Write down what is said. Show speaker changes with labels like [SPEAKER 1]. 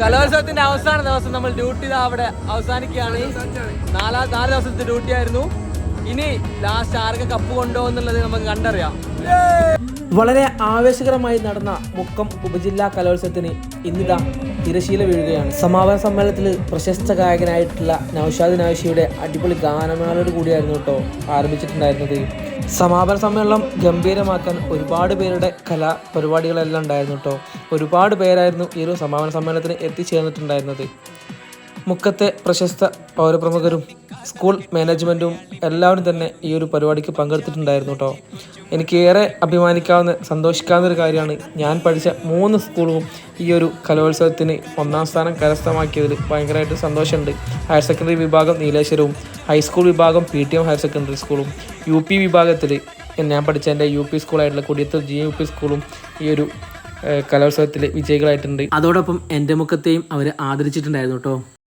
[SPEAKER 1] കലോത്സവത്തിന്റെ അവസാന ദിവസം നമ്മൾ ഡ്യൂട്ടി അവിടെ അവസാനിക്കുകയാണ്. നാലാ നാല് ദിവസത്തെ ഡ്യൂട്ടി ആയിരുന്നു. ഇനി ലാസ്റ്റ് ആർക്ക് കപ്പ് കൊണ്ടുപോകുന്നുള്ളത് നമുക്ക് കണ്ടറിയാം.
[SPEAKER 2] വളരെ ആവേശകരമായി നടന്ന മുക്കം ഉപജില്ലാ കലോത്സവത്തിന് ഇന്നിതാ തിരശീല വീഴുകയാണ്. സമാപന സമ്മേളനത്തിൽ പ്രശസ്ത ഗായകനായിട്ടുള്ള നൌഷാദ് നൌഷിയുടെ അടിപൊളി ഗാനമേളയോട് കൂടിയായിരുന്നു കേട്ടോ ആരംഭിച്ചിട്ടുണ്ടായിരുന്നത്. സമാപന സമ്മേളനം ഗംഭീരമാക്കാൻ ഒരുപാട് പേരുടെ കലാ പരിപാടികളെല്ലാം ഉണ്ടായിരുന്നു കേട്ടോ. ഒരുപാട് പേരായിരുന്നു ഈ ഒരു സമാപന സമ്മേളനത്തിന് എത്തിച്ചേർന്നിട്ടുണ്ടായിരുന്നത്. മുക്കത്തെ പ്രശസ്ത പൗരപ്രമുഖരും സ്കൂൾ മാനേജ്മെന്റും എല്ലാവരും തന്നെ ഈ ഒരു പരിപാടിക്ക് പങ്കെടുത്തിട്ടുണ്ടായിരുന്നു കേട്ടോ എനിക്ക് ഏറെ അഭിമാനിക്കാവുന്ന സന്തോഷിക്കാവുന്ന ഒരു കാര്യമാണ് ഞാൻ പഠിച്ച മൂന്ന് സ്കൂളും ഈ ഒരു കലോത്സവത്തിന് ഒന്നാം സ്ഥാനം കരസ്ഥമാക്കിയതിൽ ഭയങ്കരമായിട്ട് സന്തോഷമുണ്ട്. ഹയർ സെക്കൻഡറി വിഭാഗം നീലേശ്വരവും ഹൈസ്കൂൾ വിഭാഗം P T M higher secondary സ്കൂളും യു പി വിഭാഗത്തിൽ ഞാൻ പഠിച്ച എന്റെ യു പി സ്കൂളായിട്ടുള്ള കുടിയത്തൂർ ജി യു പി സ്കൂളും ഈ ഒരു കലോത്സവത്തിൽ വിജയികളായിട്ടുണ്ട്. അതോടൊപ്പം എന്റെ മുഖത്തെയും അവർ ആദരിച്ചിട്ടുണ്ടായിരുന്നു കേട്ടോ